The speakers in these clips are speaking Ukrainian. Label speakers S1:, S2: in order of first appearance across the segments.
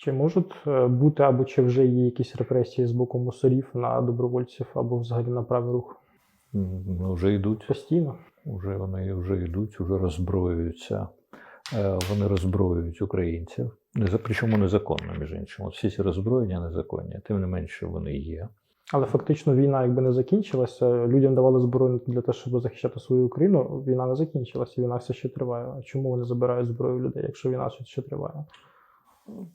S1: Чи можуть е, бути або чи вже є якісь репресії з боку мусорів на добровольців або взагалі на правий рух
S2: ну, Вже йдуть.
S1: постійно?
S2: Уже вони вже йдуть, вже роззброюються. Е, Вони роззброюють українців. Причому незаконно, між іншим. От всі ці роззброєння незаконні, тим не менше вони є.
S1: Але фактично війна якби не закінчилася. Людям давали зброю для того, щоб захищати свою Україну. Війна не закінчилася, війна все ще триває. А чому вони забирають зброю людей, якщо війна ще- ще триває?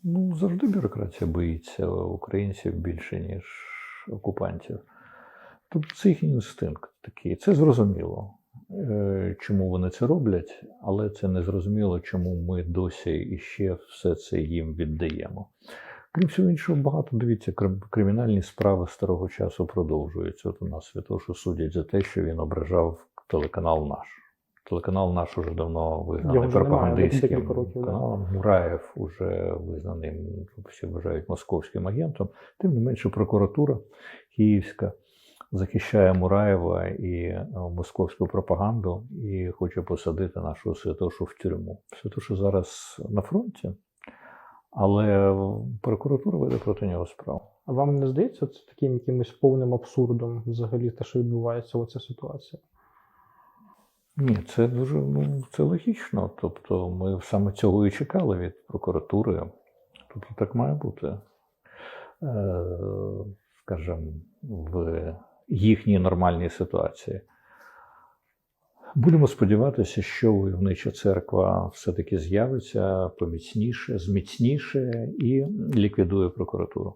S2: Ну, завжди бюрократія боїться українців більше, ніж окупантів. Тобто це їхній інстинкт такий. Це зрозуміло, е, чому вони це роблять, але це не зрозуміло, чому ми досі іще все це їм віддаємо. Крім всього іншого, багато дивіться, крим- кримінальні справи старого часу продовжуються. От у нас Святошу судять за те, що він ображав телеканал наш. Телеканал наш уже давно визнаний
S1: немає,
S2: пропагандистським каналом. Мураєв уже визнаним, всі вважають московським агентом. Тим не менше, прокуратура київська захищає Мураєва і е, московську пропаганду і хоче посадити нашого Святошу в тюрму. Святоша зараз на фронті, але прокуратура веде проти нього справу.
S1: А вам не здається це таким якимось повним абсурдом взагалі те, що відбувається оця ситуація?
S2: Ні, це дуже ну, це логічно. Тобто, ми саме цього і чекали від прокуратури. Тобто так має бути. Е, скажімо, в їхній нормальній ситуації. Будемо сподіватися, що войовнича церква все-таки з'явиться поміцніше, зміцніше і ліквідує прокуратуру.